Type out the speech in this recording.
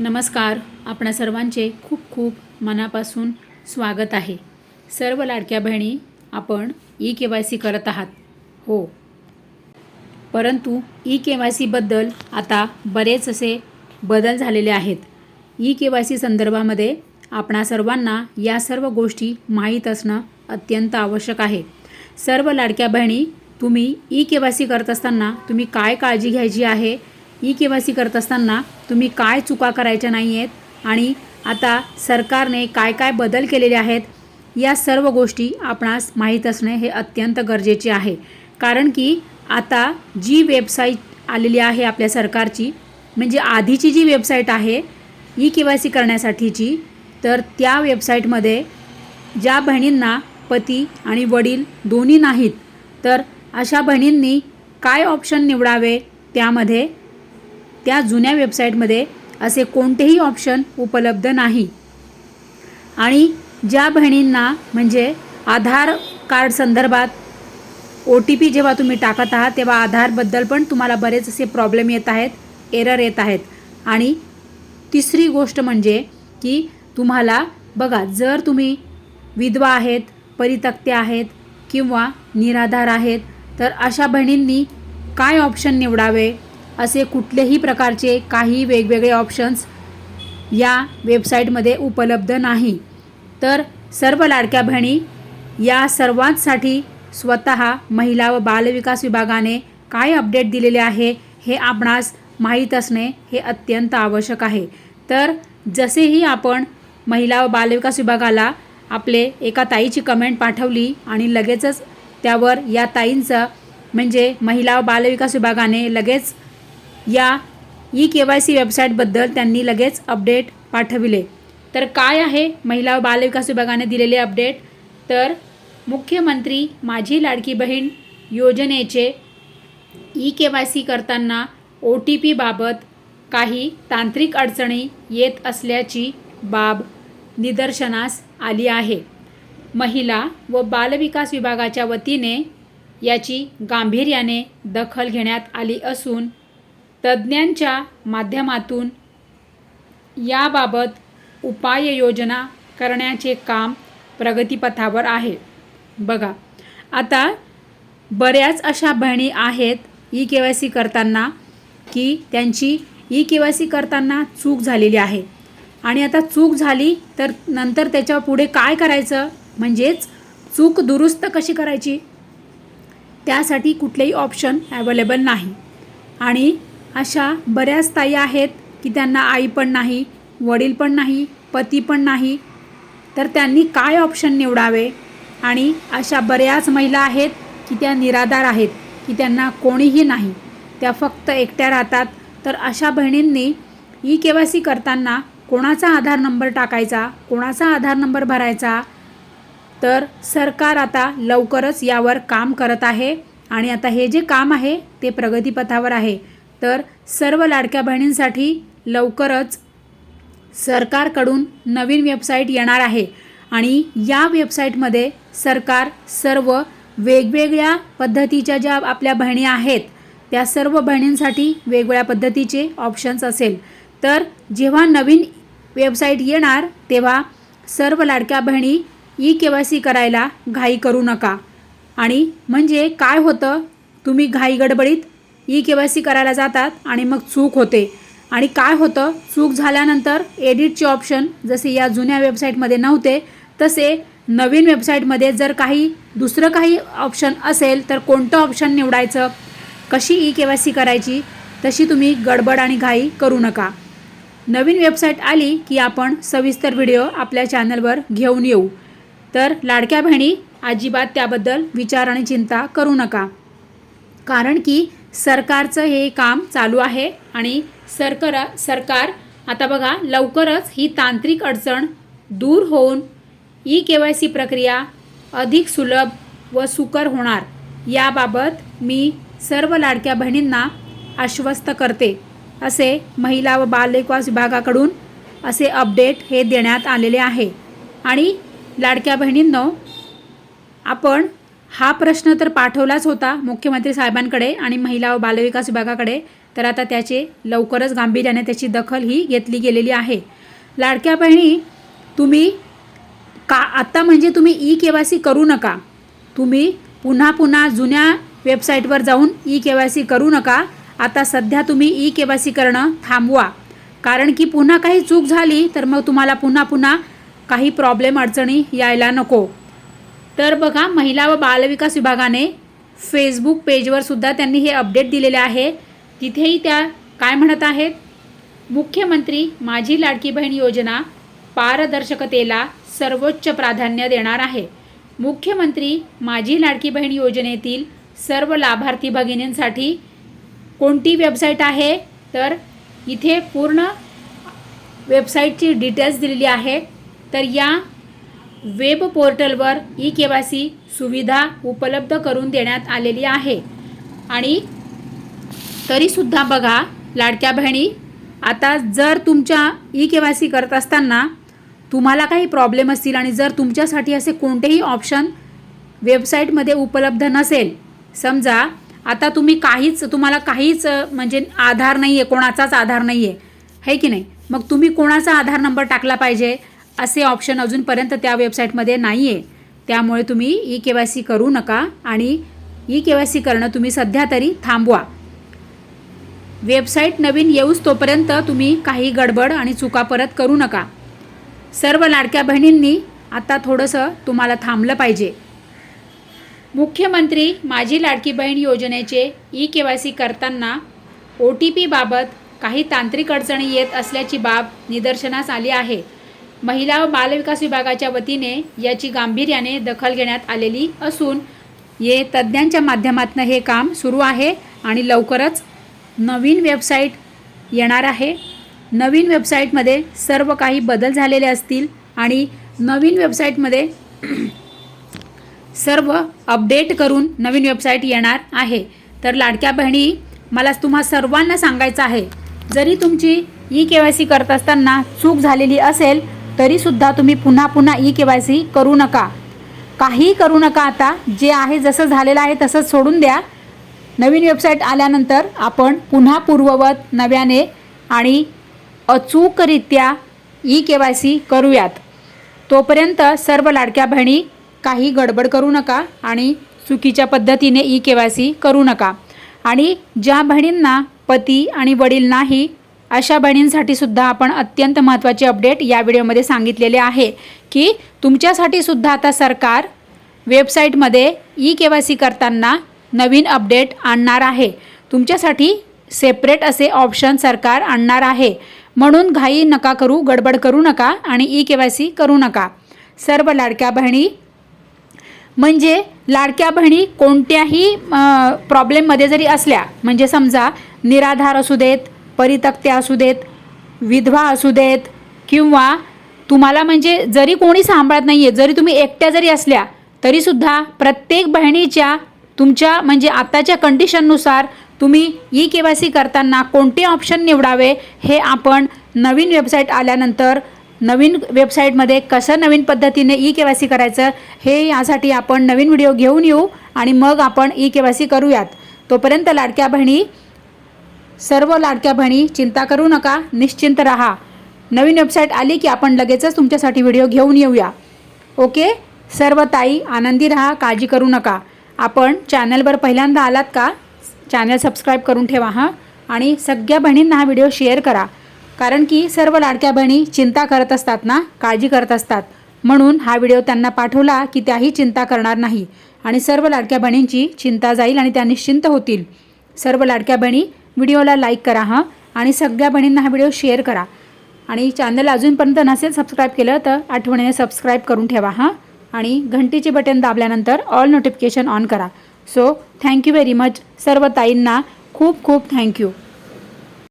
नमस्कार. आपणा सर्वांचे खूप खूप मनापासून स्वागत आहे. सर्व लाडक्या बहिणी आपण ई के वाय सी करत आहात. हो. परंतु ई के वाय सीबद्दल आता बरेच असे बदल झालेले आहेत. ई के वाय सी संदर्भामध्ये आपणा सर्वांना या सर्व गोष्टी माहीत असणं अत्यंत आवश्यक आहे. सर्व लाडक्या बहिणी तुम्ही ई के वाय सी करत असताना तुम्ही काय काळजी घ्यायची आहे? ई के वाय सी करत असताना तुम्ही काय चुका करायच्या नाही आहेत आणि आता सरकारने काय काय बदल केलेले आहेत? या सर्व गोष्टी आपणास माहीत असणे हे अत्यंत गरजेचे आहे. कारण की आता जी वेबसाईट आलेली आहे आपल्या सरकारची म्हणजे आधीची जी वेबसाईट आहे ई के वाय सी करण्यासाठीची तर त्या वेबसाईटमध्ये ज्या बहिणींना पती आणि वडील दोन्ही नाहीत तर अशा बहिणींनी काय ऑप्शन निवडावे? त्यामध्ये त्या जुन्या वेबसाईटमध्ये असे कोणतेही ऑप्शन उपलब्ध नाही. आणि ज्या बहिणींना म्हणजे आधार कार्ड संदर्भात ओ टी पी जेव्हा तुम्ही टाकत आहात तेव्हा आधारबद्दल पण तुम्हाला बरेच असे प्रॉब्लेम येत आहेत एरर येत आहेत. आणि तिसरी गोष्ट म्हणजे की तुम्हाला बघा जर तुम्ही विधवा आहेत परितक्ते आहेत किंवा निराधार आहेत तर अशा बहिणींनी काय ऑप्शन निवडावे? असे कुठलेही प्रकारचे काही वेगवेगळे ऑप्शन्स या वेबसाईटमध्ये उपलब्ध नाही. तर सर्व लाडक्या बहिणी या सर्वांसाठी स्वतः महिला व बालविकास विभागाने काय अपडेट दिलेले आहे हे आपणास माहीत असणे हे अत्यंत आवश्यक आहे. तर जसेही आपण महिला व बालविकास विभागाला आपले एका ताईची कमेंट पाठवली आणि लगेचच त्यावर या ताईंचं म्हणजे महिला व बालविकास विभागाने लगेच या ई के वाय सी वेबसाईटबद्दल त्यांनी लगेच अपडेट पाठविले. तर काय आहे महिला व बालविकास विभागाने दिलेले अपडेट? तर मुख्यमंत्री माझी लाडकी बहीण योजनेचे ई के वाय सी करताना ओ टी पीबाबत काही तांत्रिक अडचणी येत असल्याची बाब निदर्शनास आली आहे. महिला व बालविकास विभागाच्या वतीने याची गांभीर्याने दखल घेण्यात आली असून तज्ज्ञांच्या माध्यमातून याबाबत उपाययोजना करण्याचे काम प्रगतीपथावर आहे. बघा आता बऱ्याच अशा बहिणी आहेत ई के वाय सी करताना की त्यांची ई के वाय सी करताना चूक झालेली आहे. आणि आता चूक झाली तर नंतर त्याच्या पुढे काय करायचं? म्हणजेच चूक दुरुस्त कशी करायची? त्यासाठी कुठलेही ऑप्शन ॲवेलेबल नाही. आणि अशा बऱ्याच ताई आहेत की त्यांना आई पण नाही वडील पण नाही पती पण नाही. तर त्यांनी काय ऑप्शन निवडावे? आणि अशा बऱ्याच महिला आहेत की त्या निराधार आहेत की त्यांना कोणीही नाही. त्या फक्त एकट्या राहतात. तर अशा बहिणींनी ई के वाय सी करताना कोणाचा आधार नंबर टाकायचा? कोणाचा आधार नंबर भरायचा? तर सरकार आता लवकरच यावर काम करत आहे. आणि आता हे जे काम आहे ते प्रगतीपथावर आहे. तर सर्व लाडक्या बहिणींसाठी लवकरच सरकारकडून नवीन वेबसाईट येणार आहे. आणि या वेबसाईटमध्ये सरकार सर्व वेगवेगळ्या पद्धतीच्या ज्या आपल्या बहिणी आहेत त्या सर्व बहिणींसाठी वेगवेगळ्या पद्धतीचे ऑप्शन्स असेल. तर जेव्हा नवीन वेबसाईट येणार तेव्हा सर्व लाडक्या बहिणी ई के वाय सी करायला घाई करू नका. आणि म्हणजे काय होतं? तुम्ही घाई गडबडीत ई के वाय सी करायला जातात आणि मग चूक होते. आणि काय होतं? चूक झाल्यानंतर एडिटचे ऑप्शन जसे या जुन्या वेबसाईटमध्ये नव्हते तसे नवीन वेबसाईटमध्ये जर काही दुसरं काही ऑप्शन असेल तर कोणतं ऑप्शन निवडायचं? कशी ई के वाय सी करायची? तशी तुम्ही गडबड आणि घाई करू नका. नवीन वेबसाईट आली की आपण सविस्तर व्हिडिओ आपल्या चॅनलवर घेऊन येऊ. तर लाडक्या बहिणी अजिबात त्याबद्दल विचार आणि चिंता करू नका. कारण की सरकारचं हे काम चालू आहे आणि सरकार सरकार आता बघा लवकरच ही तांत्रिक अडचण दूर होऊन ई के वाय सी प्रक्रिया अधिक सुलभ व सुकर होणार याबाबत मी सर्व लाडक्या बहिणींना आश्वस्त करते असे महिला व बालविकास विभागाकडून असे अपडेट हे देण्यात आलेले आहे. आणि लाडक्या बहिणींनो आपण हा प्रश्न तर पाठवलाच होता मुख्यमंत्री साहेबांकडे आणि महिला व बालविकास विभागाकडे. तर आता त्याचे लवकरच गांभीर्याने त्याची दखल ही घेतली गेलेली आहे. लाडक्या बहिणी तुम्ही का आत्ता म्हणजे तुम्ही ई के वाय सी करू नका. तुम्ही पुन्हा पुन्हा जुन्या वेबसाईटवर जाऊन ई के वाय सी करू नका. आता सध्या तुम्ही ई के वाय सी करणं थांबवा. कारण की पुन्हा काही चूक झाली तर मग तुम्हाला पुन्हा पुन्हा काही प्रॉब्लेम अडचणी यायला नको. तर बघा महिला व बालविकास विभागाने फेसबुक पेजवर सुद्धा त्यांनी हे अपडेट दिलेले आहे. तिथेही त्या काय म्हणत आहेत? मुख्यमंत्री माझी लाडकी बहीण योजना पारदर्शकतेला सर्वोच्च प्राधान्य देणार आहे. मुख्यमंत्री माझी लाडकी बहीण योजनेतील सर्व लाभार्थी भगिनींसाठी कोणती वेबसाईट आहे? तर इथे पूर्ण वेबसाईटची डिटेल्स दिलेली आहे तर या वेब पोर्टलवर ई के वाय सी सुविधा उपलब्ध करून देण्यात आलेली आहे. आणि तरीसुद्धा बघा लाडक्या बहिणी आता जर तुमच्या ई के वाय सी करत असताना तुम्हाला काही प्रॉब्लेम असतील आणि जर तुमच्यासाठी असे कोणतेही ऑप्शन वेबसाईटमध्ये उपलब्ध नसेल समजा आता तुम्ही काहीच तुम्हाला काहीच म्हणजे आधार नाही आहे कोणाचाच आधार नाही आहे है की नाही? मग तुम्ही कोणाचा आधार नंबर टाकला पाहिजे? असे ऑप्शन अजूनपर्यंत त्या वेबसाईटमध्ये नाही आहे त्यामुळे तुम्ही ई के वाय सी करू नका आणि ई के वाय सी करणं तुम्ही सध्या तरी थांबवा. वेबसाईट नवीन येऊच तोपर्यंत तुम्ही काही गडबड आणि चुका परत करू नका. सर्व लाडक्या बहिणींनी आता थोडंसं तुम्हाला थांबलं पाहिजे. मुख्यमंत्री माझी लाडकी बहीण योजनेचे ई के वाय सी करताना ओ टी पीबाबत काही तांत्रिक अडचणी येत असल्याची बाब निदर्शनास आली आहे. महिला व बालविकास विभागाच्या वतीने याची गांभीर्याने दखल घेण्यात आलेली असून ये तज्ज्ञांच्या माध्यमातून हे काम सुरू आहे आणि लवकरच नवीन वेबसाईट येणार आहे. नवीन वेबसाईटमध्ये सर्व काही बदल झालेले असतील आणि नवीन वेबसाईटमध्ये सर्व अपडेट करून नवीन वेबसाईट येणार आहे. तर लाडक्या बहिणी मला तुम्हा सर्वांना सांगायचं आहे जरी तुमची ई के वाय सी करत असताना चूक झालेली असेल तरीसुद्धा तुम्ही पुन्हा पुन्हा ई के वाय सी करू नका. काही करू नका आता. जे आहे जसं झालेलं आहे तसंच सोडून द्या. नवीन वेबसाईट आल्यानंतर आपण पुन्हा पूर्ववत नव्याने आणि अचूकरित्या ई के वाय सी करूयात. तोपर्यंत सर्व लाडक्या बहिणी काही गडबड करू नका आणि चुकीच्या पद्धतीने ई के वाय सी करू नका. आणि ज्या बहिणींना पती आणि वडील नाही अशा बहिणींसाठी सुद्धा आपण अत्यंत महत्त्वाचे अपडेट या व्हिडिओमध्ये सांगितलेले आहे की तुमच्यासाठी सुद्धा आता सरकार वेबसाईटमध्ये ई के वाय सी करताना नवीन अपडेट आणणार आहे. तुमच्यासाठी सेपरेट असे ऑप्शन सरकार आणणार आहे. म्हणून घाई नका करू गडबड करू नका आणि ई के वाय सी करू नका. सर्व लाडक्या बहिणी म्हणजे लाडक्या बहिणी कोणत्याही प्रॉब्लेममध्ये जरी असल्या म्हणजे समजा निराधार असू देत परितक्त्या असू देत विधवा असू देत किंवा तुम्हाला म्हणजे जरी कोणी सांभाळत नाही आहे जरी तुम्ही एकट्या जरी असल्या तरीसुद्धा प्रत्येक बहिणीच्या तुमच्या म्हणजे आत्ताच्या कंडिशननुसार तुम्ही ई के वाय सी करताना कोणते ऑप्शन निवडावे हे आपण नवीन वेबसाईट आल्यानंतर नवीन वेबसाईटमध्ये कसं नवीन पद्धतीने ई के वाय सी करायचं हे यासाठी आपण नवीन व्हिडिओ घेऊन येऊ आणि मग आपण ई के वाय सी करूयात. तोपर्यंत लाडक्या बहिणी सर्व लाडक्या बहिणी चिंता करू नका निश्चिंत राहा. नवीन वेबसाईट आली की आपण लगेचच तुमच्यासाठी व्हिडिओ घेऊन येऊया. ओके? सर्व ताई आनंदी राहा काळजी करू नका. आपण चॅनलवर पहिल्यांदा आलात का? चॅनल सबस्क्राईब करून ठेवा हां. आणि सगळ्या बहिणींना हा व्हिडिओ शेअर करा. कारण की सर्व लाडक्या बहिणी चिंता करत असतात ना काळजी करत असतात. म्हणून हा व्हिडिओ त्यांना पाठवला की त्याही चिंता करणार नाही. आणि सर्व लाडक्या बहिणींची चिंता जाईल आणि त्या निश्चिंत होतील. सर्व लाडक्या बहिणी व्हिडिओला लाईक करा हां. आणि सगळ्या बहिणींना हा व्हिडिओ शेअर करा. आणि चॅनल अजूनपर्यंत नसेल सबस्क्राईब केलं तर आठवणीने सबस्क्राईब करून ठेवा हां. आणि घंटीचे बटन दाबल्यानंतर ऑल नोटिफिकेशन ऑन करा. So thank you very much सर्व ताईंना खूप खूप थँक्यू